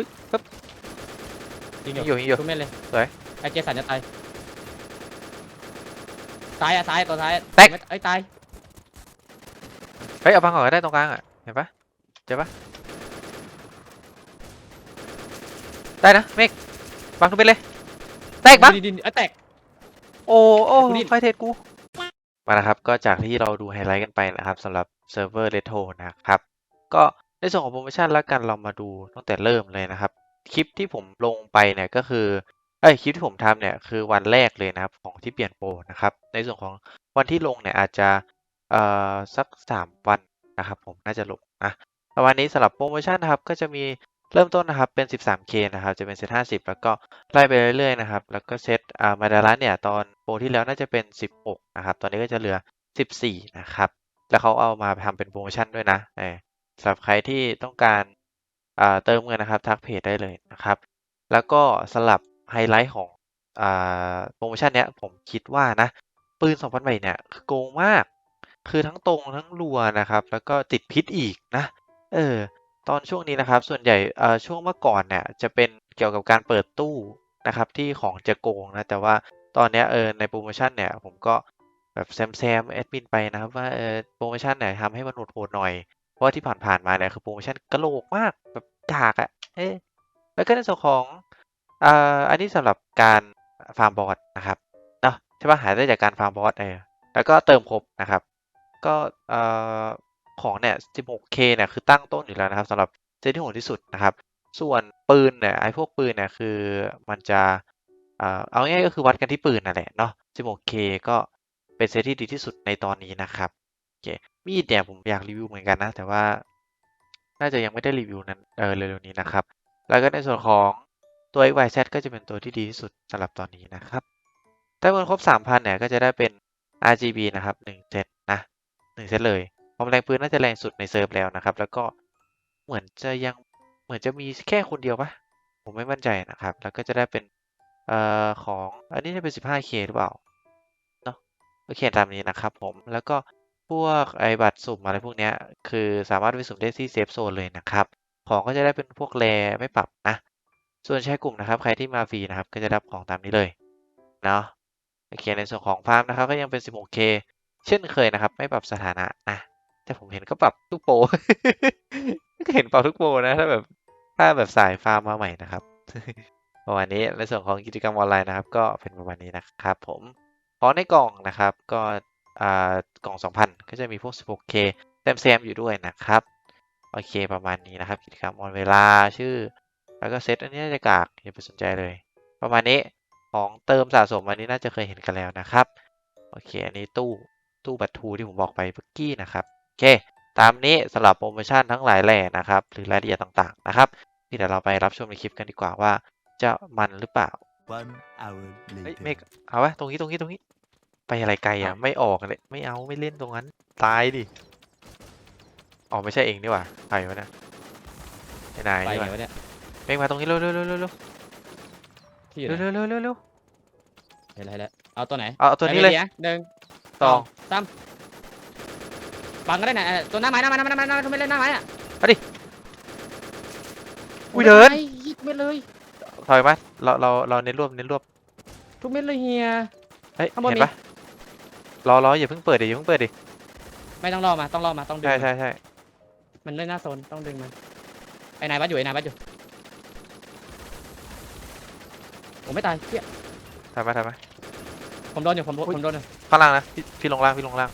ฮ้ยปึ๊บยิงยิงออยู่ยู่ยิงอยู่ทุกเม็ดเลยสวยไอเจสันจะตายตายอะตายตัวท้ายแตกเม็ดเอ้ยตายเฮ้ยเอาพังก่อนก็ได้ตรงกลางอะเห็นปะเจอปะได้นะเมฆวางทุกเม็ดเลยแตกปะ ดินดินเอ้ยแตก โอ้โอ้กูนี่ไฟเทสกู มานะครับ ก็จากที่เราดูไฮไลท์กันไปนะครับสำหรับเซิร์ฟเวอร์เรโทนะครับ ก็ ในส่วนของโปรโมชั่นแล้วกันเรามาดูตั้งแต่เริ่มเลยนะครับ คลิปที่ผมลงไปเนี่ยก็คือเอ้คลิปที่ผมทำเนี่ยคือวันแรกเลยนะครับของที่เปลี่ยนโปรนะครับ ในส่วนของวันที่ลงเนี่ยอาจจะเอ่อสักสามวันนะครับ ผมน่าจะลงนะวันนี้สำหรับโปรโมชั่นนะครับก็จะมีเริ่มต้นนะครับเป็น 13K นะครับจะเป็นเซต50 แล้วก็ไล่ไปเรื่อยๆนะครับแล้วก็เซตอ่ามาดารัสเนี่ยตอนโปรที่แล้วน่าจะเป็น 16 นะครับ ตอนนี้ก็จะเหลือ 14 นะครับ แล้วเขาเอามาทำเป็นโปรโมชั่นด้วยนะเออ สำหรับใครที่ต้องการเติมเงินนะครับทักเพจได้เลยนะครับ แล้วก็สลับไฮไลท์ของโปรโมชั่นเนี้ยผมคิดว่านะ ปืน2,000ใบเนี่ยคือโกงมาก คือทั้งตรงทั้งรัวนะครับ แล้วก็ติดพิษอีกนะ เออ ตอนช่วงนี้นะครับ ส่วนใหญ่ช่วงเมื่อก่อนเนี่ยจะเป็นเกี่ยวกับการเปิดตู้นะครับ ที่ของจะโกงนะแต่ว่าตอนนี้เออในโปรโมชั่นเนี่ยผมก็แบบแซมแซมแอดมินไปนะครับว่าเออโปรโมชั่นเนี่ยทำให้มันโหดๆหน่อย ราะที่ผ่านๆมาเนี่ยคือโปรโมชั่นกระโหลกมากแบบกากอะเอ๊ะแล้วก็ในส่วนของอ่าอันนี้สำหรับการฟาร์มบอสนะครับเนาะใช่ปะหายได้จากการฟาร์มบอสเออแล้วก็เติมครบนะครับ ก็เอ่อของเนี่ย 16K เนี่ยคือตั้งต้นอยู่แล้วนะครับสำหรับเซตที่โหดที่สุดนะครับ ส่วนปืนเนี่ยไอ้พวกปืนเนี่ยคือมันจะเอ่อเอาง่ายๆก็คือวัดกันที่ปืนนั่นแหละเนาะ 16K ก็เป็นเซตที่ดีที่สุดในตอนนี้นะครับ อเคมีดเนี่ยผมอยากรีวิวเหมือนกันนะ แต่ว่าน่าจะยังไม่ได้รีวิวนั้นเออเร็วๆนี้นะครับ แล้วก็ในส่วนของตัว XYZ ก็จะเป็นตัวที่ดีที่สุดสำหรับตอนนี้นะครับถ้าเงินครบ 3,000เนี่ยก็จะได้เป็น RGB นะครับ1เซตนะ1เซตเลยความแรงปืนน่าจะแรงสุดในเซิร์ฟแล้วนะครับ แล้วก็เหมือนจะยังเหมือนจะมีแค่คนเดียวปะผมไม่มั่นใจนะครับ แล้วก็จะได้เป็นเอ่อของอันนี้จะเป็น 15K หรือเปล่าเนาะโอเคตามนี้นะครับผมแล้วก็ พวกไอบัตรสุ่มอะไรพวกเนี้ย คือสามารถไปสุ่มได้ที่เซฟโซนเลยนะครับ ของก็จะได้เป็นพวกแรไม่ปรับนะ ส่วนแชร์กลุ่มนะครับ ใครที่มาฟรีนะครับ ก็จะรับของตามนี้เลยเนาะโอเคในส่วนของฟาร์มนะครับ ก็ยังเป็น 16K เช่นเคยนะครับ ไม่ปรับสถานะนะแต่ผมเห็นก็ปรับทุกโปรก็เห็นปรับทุกโปรนะถ้าแบบถ้าแบบสายฟาร์มมาใหม่นะครับประมาณนี้ในส่วนของกิจกรรมออนไลน์นะครับ ก็เป็นประมาณนี้นะครับ ผมของในกล่องนะครับ ก็ กล่อง 2,000 ก็จะมีพวก 16K แซมแซมอยู่ด้วยนะครับ โอเคประมาณนี้นะครับ กิจกรรมออนเวลาชื่อ แล้วก็เซตอันนี้น่าจะกาก อย่าไปสนใจเลย ประมาณนี้ของเติมสะสมอันนี้น่าจะเคยเห็นกันแล้วนะครับ โอเค อันนี้ตู้ตู้บัตรทูที่ผมบอกไปเมื่อกี้นะครับ โอเค ตามนี้สำหรับโปรโมชั่นทั้งหลายแหล่นะครับ หรือรายละเอียดต่างๆนะครับนี่เดี๋ยวเราไปรับชมในคลิปกันดีกว่าว่าจะมันหรือเปล่า One hour เฮ้ย later. เมฆเอาวะตรงนี้ตรงนี้ตรงนี้ ไปอะไรไกลอะ ไม่ออกเลยไม่เอาไม่เล่นตรงนั้น ตายดิอ๋อไม่ใช่เองนี่หว่าใครวะเนะไอ้นายไปนี่หไงว่าวะเนี่ยเมฆมาตรงนี้เร็วเร็วเร็วเร็วเร็วที่อยู่เร็วไหนเร็วเร็วเร็วเร็วเห็นอะไรแล้วเอาตัวไหนเอาเอาตัวนี้เลยไปหนึ่งสอง สามปังก็ได้นะเออตัวหน้าไม้หน้าไม้หน้าไม้หน้าไม้หน้าไม้ทุกเม็ดเลยหน้าไม้อะอุ้ยเดินไม้ยิบเม็ดเลยถอยมาเราเราเราเน้นรวบเน้นรวบทุกเม็ดเลยเฮีย เฮ้ยข้างบนเห็มีนปะ รอรออย่าเพิ่งเปิดดิอย่าเพิ่งเปิดดิไม่ต้องรอมาต้องรอมาต้องดึงใช่มันใช่ใช่มันเล่นหน้าโซนต้องดึงมันไอ้นายวัดอยู่ไอ้นายวัดอยู่ผมไม่ตายเฮียทำมาทำมาผมโดนอยู่ผมอุ๊ยผมโดนอยู่ข้างล่างนะพี่พี่ลงล่างพี่ลงล่าง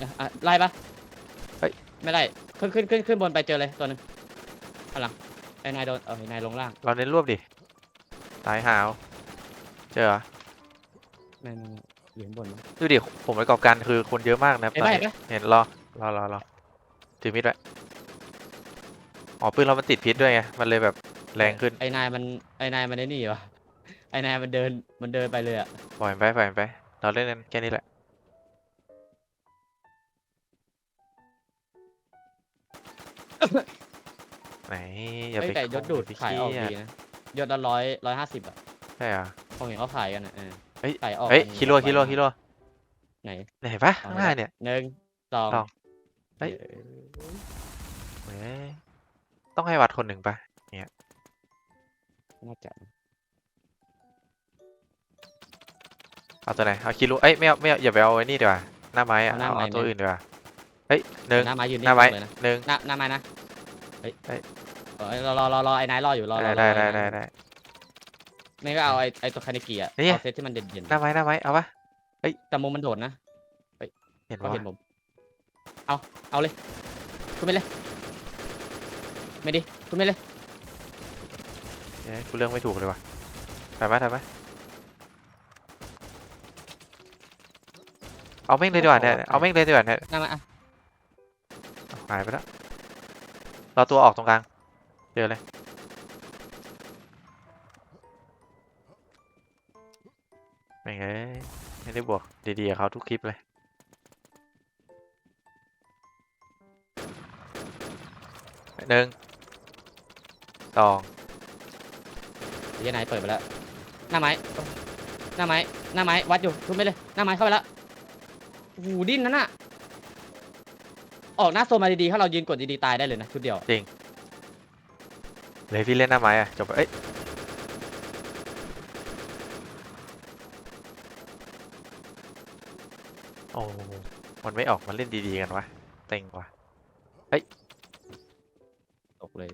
อะอะไล่ปะเฮ้ย ไม่ไล่ขึ้นขึ้นขึ้นขึ้นบนไปเจอเลยตัวหนึงข้างหลังไอ้นายโดนเออไอ้นายลงล่างเราเน้นรวบดิตายหาวเจอเหรอไม่ไม่ไม่ อยู่ข้างบนมั้งดูดิผมประกอบการคือคนเยอะมากนะครับเห็นตอปะนเห็นนี้ปะเห็นรอรอรอรอถือมีดไว้อ๋อปืนเรามันติดพิษด้วยไงมันเลยแบบแรงขึ้นไอ้นายมันไอ้นายมันได้นี่วะไอ้นายมันเดินมันเดินไปเลยอะปล่อยมันไปปล่อยมันไปเราเล่นกันแค่นี้แหละไหนอย่าเอ้ยไปแต่ยศดูดคงขายออกเครีดียนะยศละร้อยร้อยห้าสิบอะใช่เหรอ ผมเห็นเขาขายกันอะเออ เฮ้ยขายออกเฮ้ยกันคิโลคิโลร้อยคิโลไหนเนี่ยเห็นปะข้างหน้าเนี่ย หนึ่งสองสองเฮ้ยเออเว้ยต้องให้วัดคนหนึ่งปะเนี่ยน่าจะเอาตัวไหนเอาคิรุเอ้ยไม่เอาไม่เอาอย่าไปเอาไอ้นี่ดีกว่าหน้าไม้อะเอาหน้าเอาไม้เอาตัวไหมอื่นดีกว่าเฮ้ยหนึ่งหน้าไม้ยืนหนิ่น้างไม้เลยนะหนึ่ง หน้าหน้าไม้นะเฮ้ยเฮ้ย เออรอรอรอรอไอ้นายรออยู่รอรอได้รอได้อ้ได้นายได้ ได้ไม่ก็เอาไอ้ไอ้ตัวคาเนกิอะเนี่ย เอาเซตที่มันเด่นเด่นหน้าไม้หน้าไม้เอาปะแต่มุมมันโดดนะเห็นก็ปะเห็นผม เอาเอาเลยคุณไปเลยไม่ดิคุณไปเลยเอ้ยกูเลือกไม่ถูกเลยว่ะถ่ายไหมถ่ายไหมเอาแม่งเลยดีกว่าเนี่ยเอาแม่งเลยดีกว่าเนี่ยหน้ามาอะหายไปแล้วเราตัวออกตรงกลางเจอเลย ไม่งเอ้ยไม่ได้บวกดีๆกับเขาทุกคลิปเลย หนึ่ง สอง เดี๋ยวนายเปิดไปแล้ว หน้าไม้ หน้าไม้ หน้าไม้ วัดอยู่คุณไปเลย หน้าไม้เข้าไปแล้วโอ้โหดิ้นนั่นน่ะ ออกหน้าโซนมาดีๆ ถ้าเรายืนกดดีๆ ตายได้เลยนะชุดเดียวอะเลยพี่เล่นหน้าไม้อะจบไปเอ้ย โอ้มันไม่ออกมาเล่นดีๆกันวะเต็งว่ะตกเลย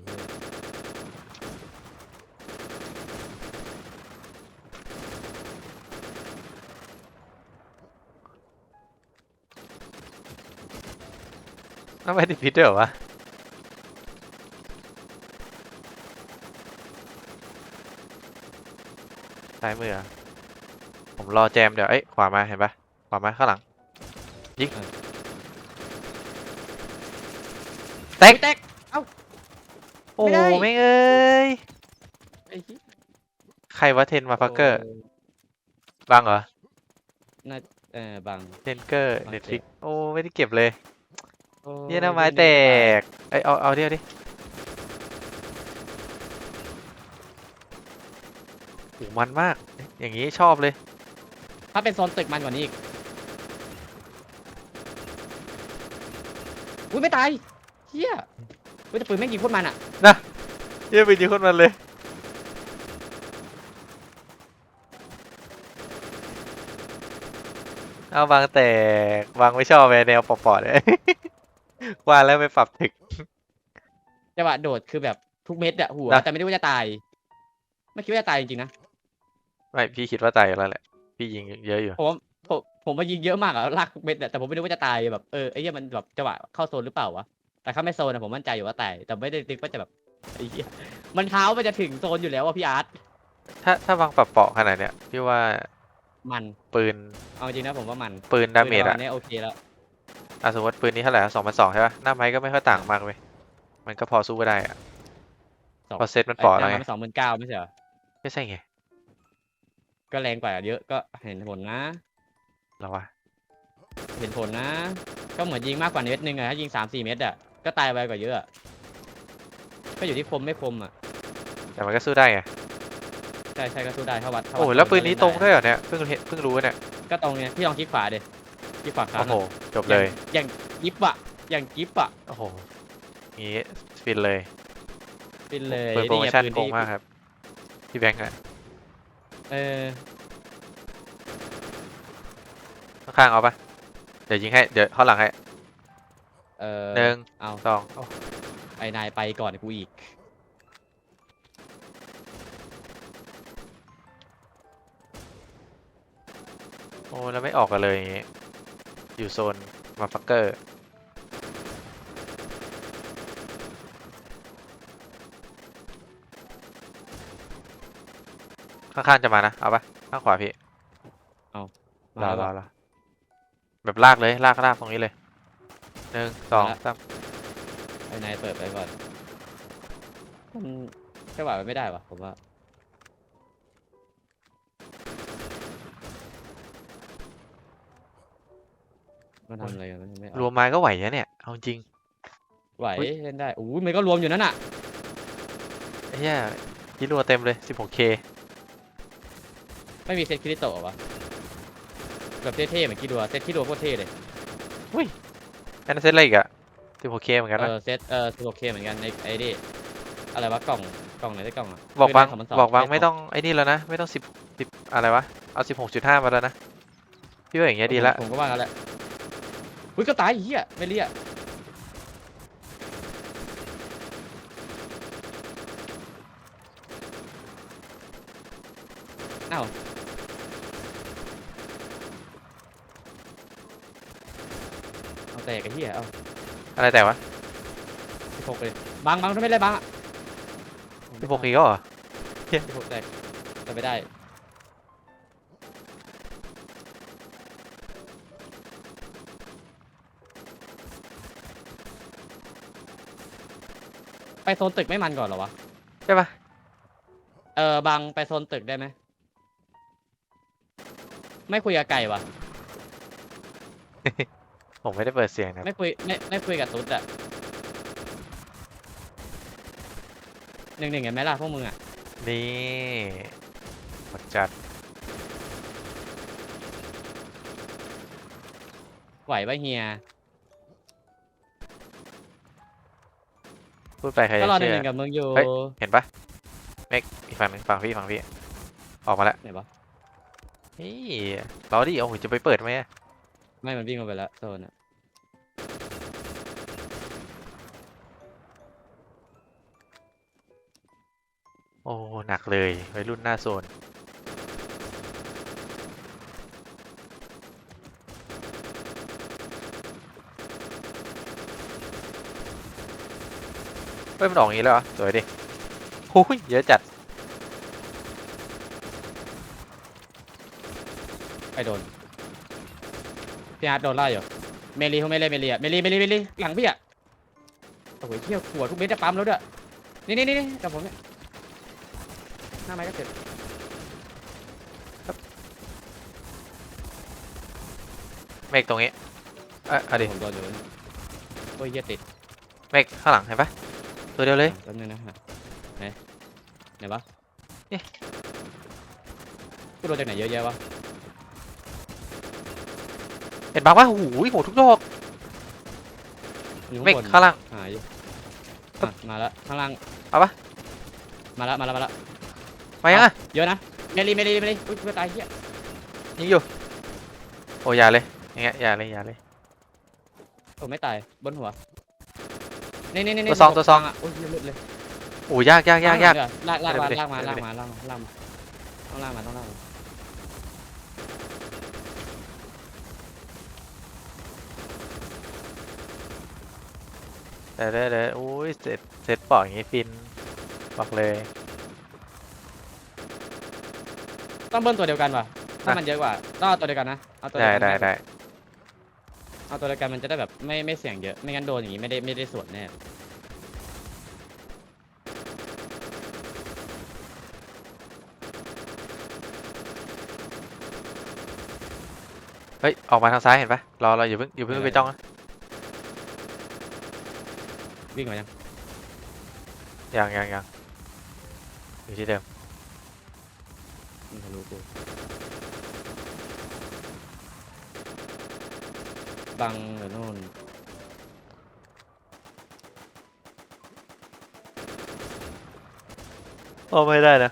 น้าไม้ติดพิษด้วยเหรอวะซ้ายมืออะผมรอแจมเดี๋ยว เอ้ย ขวามา เห็นปะขวามา ข้างหลัง ยิงแตกแตกโอ้ไม่ได้ไม่งเอ้ย ไอ้เหี้ยใครวะเทนมาฟักเกอร์โบังเหรอน่าเออบังเทนเกอร์บังเน็ตเจ็ฟิกบโอ้ ไม่ได้เก็บเลยโอ้เยี่ยหน้าไม้ไม่แตได้กเอ้ยเอา เอาเดี๋ยวดิโหมันมาก อย่างงี้ชอบเลย ถ้าเป็นโซนตึกมันกว่านี้อีก อุ้ยไม่ตายเฮียเฮ้ยแต่ปืนแม่งยิงโคตรมันอะเยี่ยไปยิงคนมันเลย เอาวางแตกวางไม่ชอบแแนวปอดๆเลยว่าแล้วไปปรับถึก จังหวะโดดคือแบบทุกเม็ดอะหัวนะ แต่ไม่ได้ว่าจะตาย ไม่คิดว่าจะตายจริงๆนะ ไม่พี่คิดว่าตายอยู่แล้วแหละ พี่ยิงเยอะอยู่ ผม ผมผมมายิงเยอะมากอะลากทุกเม็ดอะแต่ผมไม่รู้ว่าจะตายแบบเออไอ้เหี้ยมันแบบจังหวะเข้าโซนหรือเปล่าวะแต่ถ้าไม่โซนอะผมมั่นใจอยู่ว่าตายแต่ไม่ได้นึกว่าจะแบบไอ้เหี้ยมันเท้ามันจะถึงโซนอยู่แล้วอะพี่อาร์ตถ้าถ้าวางปรับเปาะขนาดเนี้ยพี่ว่ามันปืนเอาจริงนะผมว่ามันปืนดาเมจปืนปอะระณนี้โอเคแล้วอะสมมติปืนนี้เท่าไหร่สองพันสองใช่ปะหน้าไม้ก็ไม่ค่อยต่างมากเลยมันก็พอสู้ได้อะสองพอเซตมันปอแล้วไงสองหมื่นเก้าไม่ใช่เหรอไม่ใช่ไงก็แรงกว่าเยอะก็เห็นผลนะเหรอวะเห็นผลนะ ก็เหมือนยิงมากกว่าเม็ดนึงอะถ้ายิงสามสี่เม็ดอะก็ตายไปกว่าเยอะอะก็อยู่ที่คมไม่คมอะแต่มันก็สู้ได้ไงใช่ใช่ก็สู้ได้ถ้าวัดถ้าดโอ้แล้วก็ปืนนี้เล่ตรงได้ด้วยเหรอเนี่ยเพิ่งเห็นเพิ่งรู้เนี่ยก็ตรงเนี่ยพี่ลองคลิกขวาดิคลิกขวาค้าโอ้งโหอะจบเลยอย่างยิบอะอย่างกิฟอะโอ้โหงี้สปินเลยเป็นเลยเปิดโปรโมนี่ไงชั่นปืนโกงที่มากครับพี่แบงค์อะเออ ข้างๆเอาปะเดี๋ยวยิงให้ เดี๋ยวเข้าหลังให้เออหนึ่งเอาสองโอ้ไอ้นายไปก่อนกูอีก โอ้แล้วไม่ออกกันเลยอย่างงี้ อยู่โซนมาฟักเกอร์ข้างๆจะมานะ เอาปะข้างขวาพี่รอรอรอ แบบลากเลยลากลากตรงนี้เลยหนึ่งสองสามไอ้นายเปิดไปก่อนมันแค่ว่ามันไม่ได้วะผมว่ามันทำอะไรกันมันไม่ออกรวมไม้ก็ไหวนะเนี่ยเอาจริง ไหวอุ๊ยเล่นได้อู้ยมันก็รวมอยู่นั่นน่ะไอ้เหี้ยยิรัวเต็มเลย 16k ไม่มีเซตคริสโตะเหรอวะ แบบเท่ๆเหมือนคิดัวเซตคิดัวโคตรเท่เลยอันนั้นเซตอะไรอีกอะ 16k เหมือนกันเอนะ อเซตเออโอเคเหมือนกันในไอ้นี่อะไรวะกล่องกล่องไหนได้กล่องอะบอกวางปืนด้บอกวางด้ไม่ต้องไอ้นี่แล้วนะ ไม่ต้องสิบสิบอะไรวะ เอาสิบหกจุดห้ามาแล้วนะ พี่ว่าอย่างเงี้ยดีละ ผมผมก็ว่ากันแหละอุ้ยก็ตายไอ้เหี้ยไม่เรียกเอ้าเอา แตกไอ้เหี้ยเอาอะไรแต่วะสิบหกเลยบังบังทำไมเลยบังอะสิบหกอีกแล้วเหรอสิบหกแตกจะไม่ได้ไปโซนตึกไม่มันก่อนเหรอวะ ใช่ปะเออบางไปโซนตึกได้ไหม ไม่คุยกับไก่วะ ผมไม่ได้เปิดเสียงนะไม่คุยไม่ไม่คุยกับตุ๊ดอะหนึ่งหนึ่งเห็นไหมล่ะพวกมึงอะนี่หมดจัดไหวปะเฮียพูดไปใครก็จะรอหนึ่เชื่งอหนึ่งกับมึงอยู่เฮ้ยเห็นปะเมกอีกฝั่งหนึ่งฝั่งพี่ฝั่งพี่ออกมาแล้วไหนปะนี่รอดิโอ้โหจะไปเปิดไหมอะ ไม่มันวิ่งมาไปแล้วโซนอะโอ้ หนักเลยวัยรุ่นหน้าโซน เฮ้ย มันออกอย่างนี้แล้วเหรอ สวยดิโอ้ยเยอะจัดไปโดน พี่อาร์ตโดนไล่อยู่เมลีเขาไม่เล่นเมลีอะเมลีเมลีเมลีหลังพี่อะโอ้โหเที่ยวขวดทุกเม็ดจะปั๊มแล้วด้วยนี่นี่นี่นี่กับผมเนี่ยหน้าไม้ก็เจ็บเมกตรงนี้ เอะเอาดิผมโดนอยู่โอ้ยเหี้ยติดเมกข้างหลังเห็นปะตัวเดียวเลย แป๊บนึงนะฮะไหนไหนวะนี่กูโดนจากไหนเยอะแยะวะ เห็นปะว่าโอ้โหโหทุกดอก อยู่เมข้างกบนข้างล่างหายอยู่อะมาแล้วข้างล่างเอาปะ มาแล้วมาแล้วมาแล้วมายังอะเยอะนะเมลีเมลีเมลีอุ้ยกูจะตายเหี้ยยิงอยู่โอ้อยาเลยอย่างเงี้ยอย่าเลยอย่าเลยโอ้ไม่ตายบนหัวนี่นี่นี่ตัวซองตัวซองอะโอ้ยเหี้ยหลุดเลยโอ้ยากยากยากยาก ลากลากเดี๋ยวมาไปดิลากมาเดี๋ลายวกไปดิมาลากมาลากมาต้องลากมาต้องลากมา เดี๋ยวเดี๋ยวเดี๋ยวโอ้ยเสร็จเสร็จปอกอย่างงี้ฟินบอกเลย ต้องเบิ้ลตัวเดียวกันว่ะถ้าอะมันเยอะกว่าต้องเอาตัวเดียวกันนะเอาตัวเดีได้ยวกันได้ได้เอาตัวเดียวกันมันจะได้แบบไม่ไม่เสี่ยงเยอะไม่งั้นโดนอย่างงี้ไม่ได้ไม่ได้สวนแน่เฮ้ย ออกมาทางซ้ายเห็นปะรอรออย่าเพิ่งอย่าเพิ่งไปจ้องนะ วิ่งมายังยังยังยังอยู่ที่เดิมมันทะลุกูบังหรือโน่นโอ้ไม่ได้นะ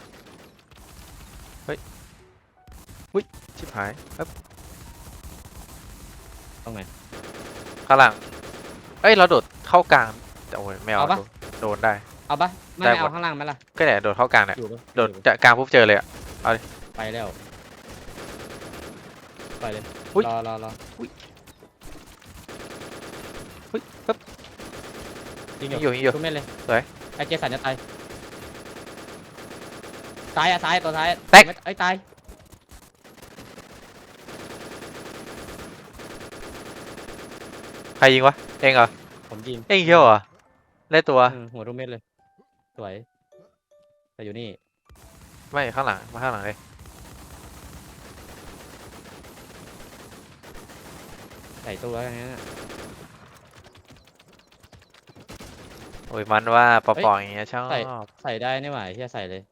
เฮ้ยอุ้ยชิบหายครับตรงไหนข้างหลังเอ้ย เราโดดเข้ากลาง แต่โอ้ยไม่เอาเอาปะโดนโดนได้ เอาปะไม่ได้ไม่หมเอาด ข้างล่างไหมล่ะก็เนี่ยโดดเข้ากลางเนี่ยอยู่ปะโดดอยู่ปะจะกลางปุ๊บเจอเลยอะไปแล้วไปเลยอุ๊ย รอรอรออุ๊ยปึ๊บยิงยิงออยู่ยู่ยิงอยู่ ทุกเม็ดเลยสวยไอเจสันจะตายตายอะตายตัวท้ายแตก เม็ดเอ้ยตายใครยิงวะเองเหรอผมยิงเองเชียวเหรอ ได้ตัวเออหัวทุกเม็ดเลย สวย แต่อยู่นี่ ไม่ข้างหลัง มาข้างหลังเลย ใส่ตู้แล้วอย่างนั้นอะโอ้ยมันว่าปอเฮ้ยปออย่างเงี้ยชอบใส่ ใส่ได้นี่หว่าที่จะใส่เลย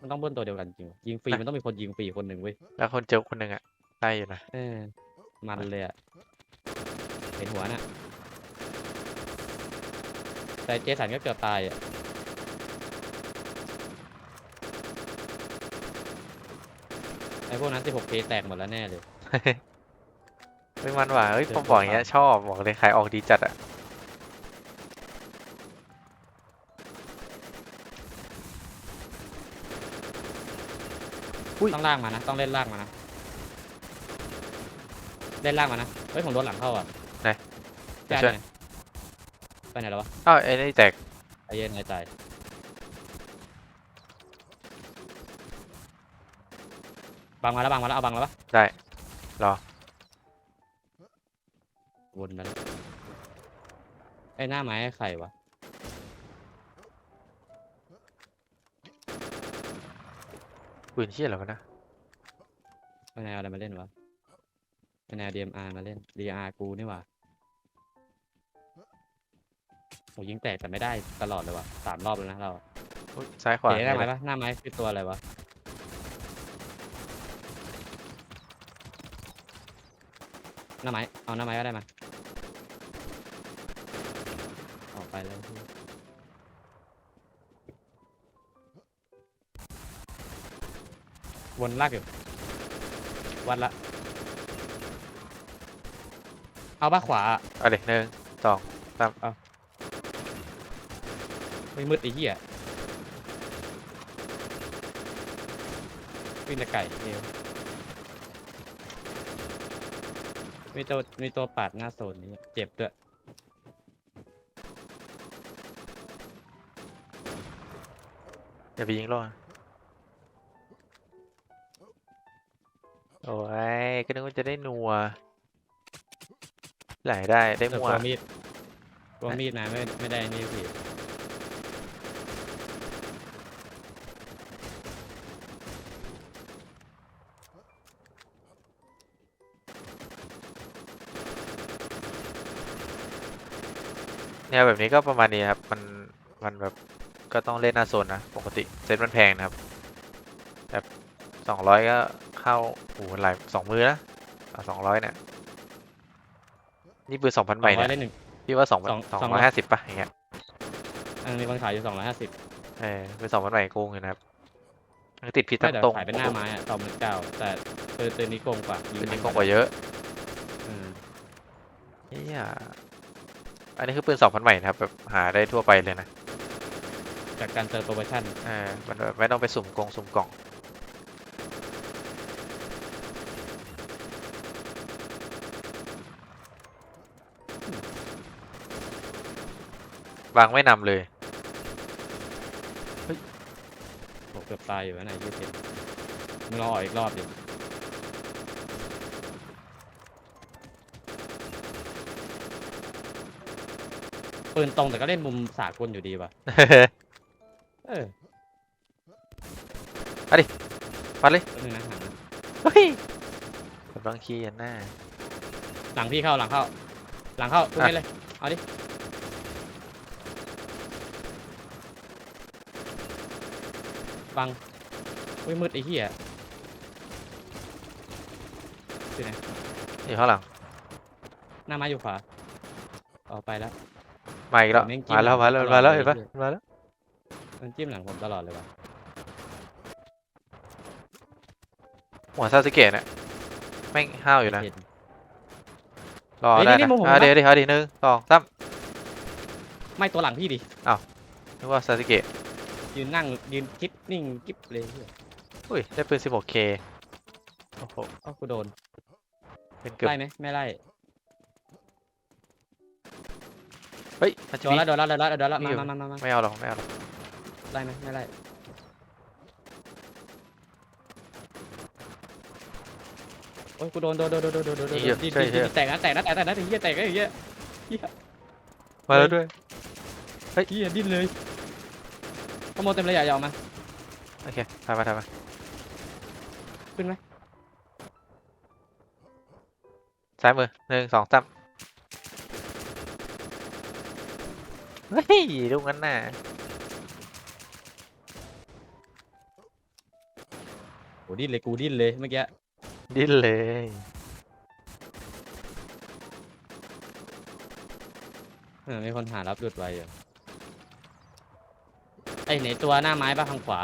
มันต้องเบิ้ลตัวเดียวกันจริงวะยิงฟรีมันต้องมีคนยิงฟรีคนหนึ่งเว้ยแล้วคนเจอคนหนึ่งอะได้อยู่นะ เออมันเลยอะ เห็นหัวน่ะ แต่เจสันก็เกือบตายอะไอพวกนั้น 16K แตกหมดแล้วแน่เลย เฮ้ยมันว่ะเฮ้ยเดี๋ผยวมบอกอย่างเงี้ยชอบบอกเลยใครออกดีจัดอะต้องลากมานะ ต้องเล่นลากมานะ เล่นลากมานะ เฮ้ยผมโดนหลังเข้าอะไหน แจ้ช่วยไงไปไหนแล้ววะอ้าวไอ้นี่แตกไอเย็นไอใจบังมาแล้วบังมาแล้วเอาบังแล้วปะได้รอวนมาแล้วไอหน้าไม้ไข่วะปืนเชี่ยอะไรวะนะไปแนวอะไรมาเล่นวะไปแนว DMR มาเล่น DMR กูนี่หว่า โหยิงแตกแต่ไม่ได้ตลอดเลยว่ะสามรอบแล้วนะเราอุ๊ยซ้ายขวาเจ๊หน้ามีไม้อะไรปะหน้าไม้คือตัวอะไรวะหน้าไม้เอาหน้าไม้ก็ได้มาออกไปแล้วพี่วนลากอยู่วัดละ เอาบ้าขวาอะเอาเด็กหนึ่งสอง ไม่มืดไอ้เหี้ยวิ่งแต่ไก่เอวมีตัวมีตัวปาดหน้าโซนนี้เจ็บด้วยอย่าไปยิงโล่นะโอ้ยก็นึกว่าจะได้นัวไหลได้ได้แต่มั่วตัวมีดตัวมีดนะไม่ไม่ได้นี่สิ แนวแบบนี้ก็ประมาณนี้ครับ มัน มันแบบก็ต้องเล่นหน้าโซนนะ ปกติเซตมันแพงนะครับ แบบสองร้อยก็เข้าโอ้โหหลายสองมือนะสองร้อยเนี่ย นี่ปืนสองพันสใหอม่งร้อเนี่ยยได้หนึ่ง พี่ว่าสองสองสองสองร้อยห้าสิบป่ะอย่างเงี้ยอันนี้คนขายอยู่สองร้อยห้าสิบเออเป็นสองพันใหม่โกงอยู่นะครับยังติดพิษไม่ตั้งแต่ตรงขายเป็นหน้าไม้อะสองหมื่นเก้าแต่ตัวตัวนี้โกงกว่ายิเป็นนี้มัโกงกว่าเยอะ อืมเนี่ย อันนี้คือปืนสองพันใหม่นะครับแบบหาได้ทั่วไปเลยนะจากการเติมโปรโมชั่นเออมันแบบไม่ต้องไปสุ่มกงสุ่มกล่องวางไม่นำเลยโหเกือบตายอยู่นะยี่สิบมึงรอออกอีกรอบดิ ปืนตรงแต่ก็เล่นมุมสากลอยู่ดีว่ะเออมาเลยแป๊บนึงนะหาเฮ้ยกำลังขี้ยันหน้า หลังพี่เข้าหลังเข้า หลังเข้าตรงนี้เลย เอาดิ บังอุ้ยมืดไอ้เหี้ยที่ไหน อยู่ข้างหลัง หน้าไม้อยู่ขวาออกไปแล้ว มาอีกแล้วผมแม่งจิ้มมาแล้วมาแล้วตลอดมาแล้วเลย เห็นปะไอ้เหี้ยมาแล้วมันจิ้มหลังผมตลอดเลยว่ะหัวซาสึเกะเนี่ยแม่งห้าวอยู่นะเห็น รอเฮ้ยได้นี่นะมุมผมอะปะเดี๋ยวเดี๋ยวเดี๋ยวหนึ่งสองสามไม่ตัวหลังพี่ดินึกว่าซาสึเกะยืนนั่งยืนคิดนิ่งกิ๊บเลยเหี้ยอุ้ยได้ปืน 16K โอ้โหเอ้ากูโดนเป็นเกือบ ไล่ไหมไม่ไล่ เฮ้ยมันโดจะนมีแล้วโดนแล้วโดนแล้วโดนแล้วมีมาอยู่ มามามามาไม่เอาหรอกไม่เอาหรอกไล่ไหมไม่ไล่โอ้ยกูโดนโดนโดนโดนโดนโดนโดนโดนนี่เยอะดินใช่ดินใช่ดินแตกนะแตกนะแตกนะแตกนะไอ้เหี้ยแตกนะไอ้เหี้ยเหี้ยมาแล้วด้วยเหี้ยดิ้นเลยขโมยเต็มเลยอย่าอย่าออกมา โอเคทำมาทำมาขึ้นไหม ซ้ายมือหนึ่งสองสาม เฮ้ยลูกนั้นน่ะโหดิ้นเลยกูดิ้นเลยเมื่อกี้ดิ้นเลยเออมีคนหารับหลุดไว้อยู่ไอ้ไหนตัวหน้าไม้ป่ะทางขวา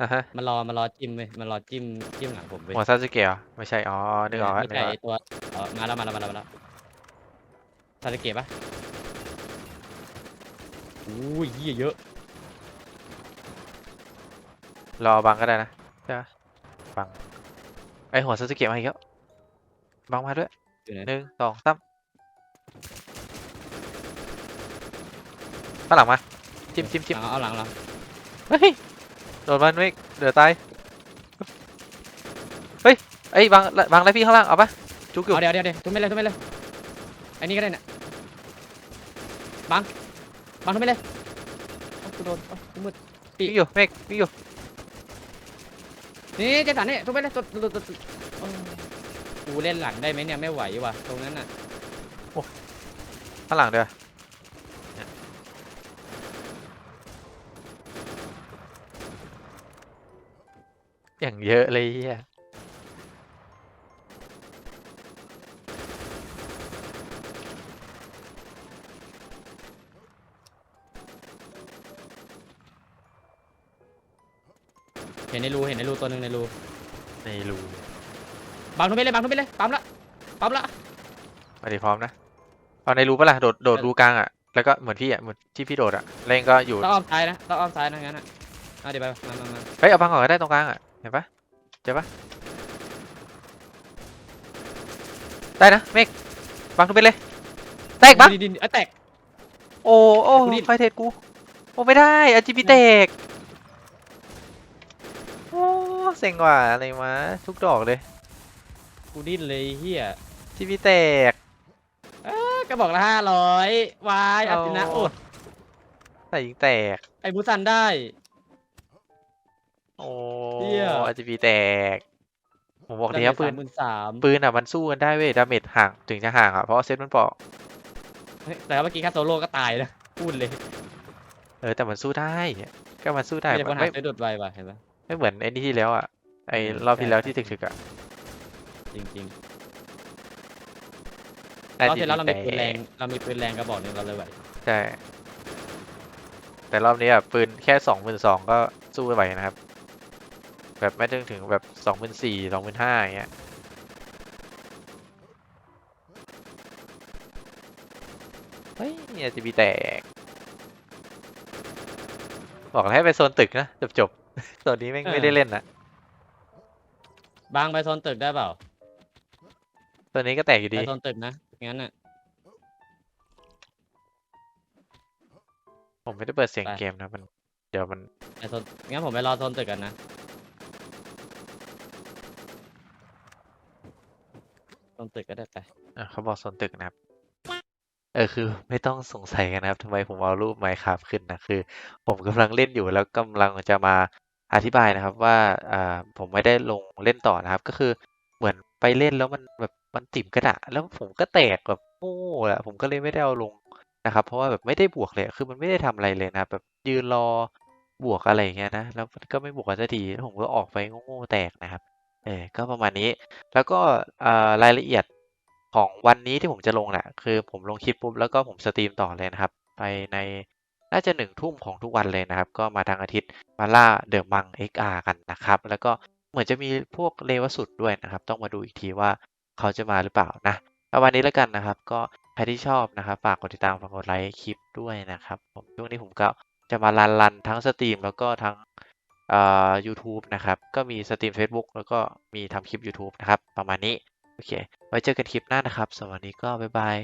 อะฮะมันรอมันรอจิ้มเว้ยมันรอจิ้มจิ้มหลังผมเว้ยหัวซาสึเกะเหรอไม่ใช่อ๋อนึกออกแล้วไม่นึกใช่ออกไอ้ตัวอ๋อมาแล้วมาแล้วมาแล้วมาแล้วซาสึเกะปะ อู้ยเหี้ยเยอะ รอบังก็ได้นะใช่ปะบัง ไอหัวซาสึเกะมาอีกแล้วบังมาด้วยอยู่ไหน หนึ่งสองสามข้างหลังมาจิ้มจิ้มจิ้มเอาเอาหลังหลังเฮ้ยโดนมันไม่เดือดตายเฮ้ยไอ้ยบังบังไล่พี่ข้างล่างเอาปะจุกอยู่เอาเดี๋ยวเดี๋ยวเดี๋ยวทุบไม่เลยทุบไม่เลยไอ้นี่ก็ได้น่ะบัง บังทุบไม่เลยเอ้ากูโดนเอ้ากูมืดวิ่งอยู่เมฆวิ่งอยู่นี่เจสันนี่ทุบไม่เลยตุดตุดตุดตุดเอ้ากูเล่นหลังได้ไหมเนี่ยไม่ไหวว่ะตรงนั้นน่ะข้างหลังเด้อเนี่ยอย่างเยอะเลยเฮีย ห็นในรูเห็นในรูตัวหนึ่งในรูในรูบังทุบไม่เลยบังทุบไม่เลยปั๊มละปั๊มละมาดีพร้อมนะเอาในรูปะล่ะโดดโดดเออรูกลางอะแล้วก็เหมือนพี่อะเหมือนที่พี่โดดอะเล่นก็อยู่ต้องอ้อมซ้ายนะต้องอ้อมซ้ายนะงั้นอะเอาเดี๋ยวไปมามามาเฮ้ยเอาบังก่อนก็ได้ตรงกลางอะเห็นปะเจอปะได้นะเมฆบังทุกเป็นเลยแตกบังดินดินเอ้ยแตกโอ้โอ้กูดิ้นไฟเทสกูโอ้ไม่ได้อาจีพีแตกโอ้ เซ็งว่ะอะไรมาทุกดอกเลยกูดิ้นเลยเฮียจีพีแตกก็บอกละห้าร้อยวายอัตินะโอ้โอ้ใส่ยิงแตก ไอ้บูซันได้ โอ้เหี้ย อาจีพีแตก ผมบอกเลยครับปืน หมื่นสามปืนอะมันสู้กันได้เว้ย ดาเมจห่างถึงจะห่างอะ เพราะว่าเซตมันเปราะแต่เมื่อกี้แค่โซโล่ก็ตายนะพูดเลยเออแต่มันสู้ได้ ก็มันสู้ได้ไม่ได้ปัญหาไม่ซื้อดูดไวว่ะเห็นปะ ไม่เหมือนไอ้นี่ที่แล้วอะไอ้เออรอบที่แล้วใช่ที่ถึกๆอะจริงจริงน่ารอบจะที่แล้วเรามีแตปืนแรงกเรามีปืนแรงกระบอกหนึ่งเราเลยไหวใช่แต่รอบนี้อะปืนแค่สองหมื่นสองก็สู้ไม่ไหวนะครับ แบบไม่ถึงถึงแบบสองหมื่นสี่สองหมื่นห้าอย่างเงี้ยเฮ้ยเนี่ยจะมีแตก บอกแล้วให้ไปโซนตึกนะ จบจบ ๆโซนนี้แม่งไม่ได้เล่นนะบางไปโซนตึกได้เปล่าโซนนี้ก็แตกอยู่ไปดี โซนตึกนะงั้นน่ะ ผมไม่ได้เปิดเสียงไป เกมนะมัน เดี๋ยวมันไปโซนงั้นผมไปรอโซนตึกกันนะโซนตึกก็ได้ไปอะเขาบอกโซนตึกนะครับ เออคือไม่ต้องสงสัยกันนะครับทำไมผมเอารูปไมค์ครับขึ้นนะคือ ผมกำลังเล่นอยู่แล้วกำลังจะมา อธิบายนะครับว่าผมไม่ได้ลงเล่นต่อนะครับ ก็คือเหมือนไปเล่นแล้วมันแบบมันติ่มกระดาษแล้วผมก็แตกแบบโง่แหละผมก็เลยไม่ได้เอาลงนะครับ เพราะว่าแบบไม่ได้บวกเลยคือมันไม่ได้ทำอะไรเลยนะแบบยืนรอบวกอะไรอย่างเงี้ยนะแล้วมันก็ไม่บวกกันสักทีแล้วผมก็ออกไปโง่ๆแตกนะครับเออก็ประมาณนี้แล้วก็รายละเอียดของวันนี้ที่ผมจะลงแหละคือผมลงคลิปปุ๊บแล้วก็ผมสตรีมต่อเลยนะครับ ไปใน น่าจะหนึ่งทุ่มของทุกวันเลยนะครับ ก็มาทางอาทิตย์มาล่าเดอะมัง XR กันนะครับ แล้วก็เหมือนจะมีพวกเลวสุดด้วยนะครับ ต้องมาดูอีกทีว่าเขาจะมาหรือเปล่านะประมาณนี้แล้วกันนะครับ ก็ใครที่ชอบนะครับฝากกดติดตามฝากกดไลค์คลิปด้วยนะครับผมช่วงนี้ผมก็จะมารันรันทั้งสตรีมแล้วก็ทั้งอ่า YouTube นะครับ ก็มีสตรีม Facebook แล้วก็มีทำคลิป YouTube นะครับ ประมาณนี้ โอเค ไว้เจอกันคลิปหน้านะครับสำหรับวันนี้ก็บ๊ายบาย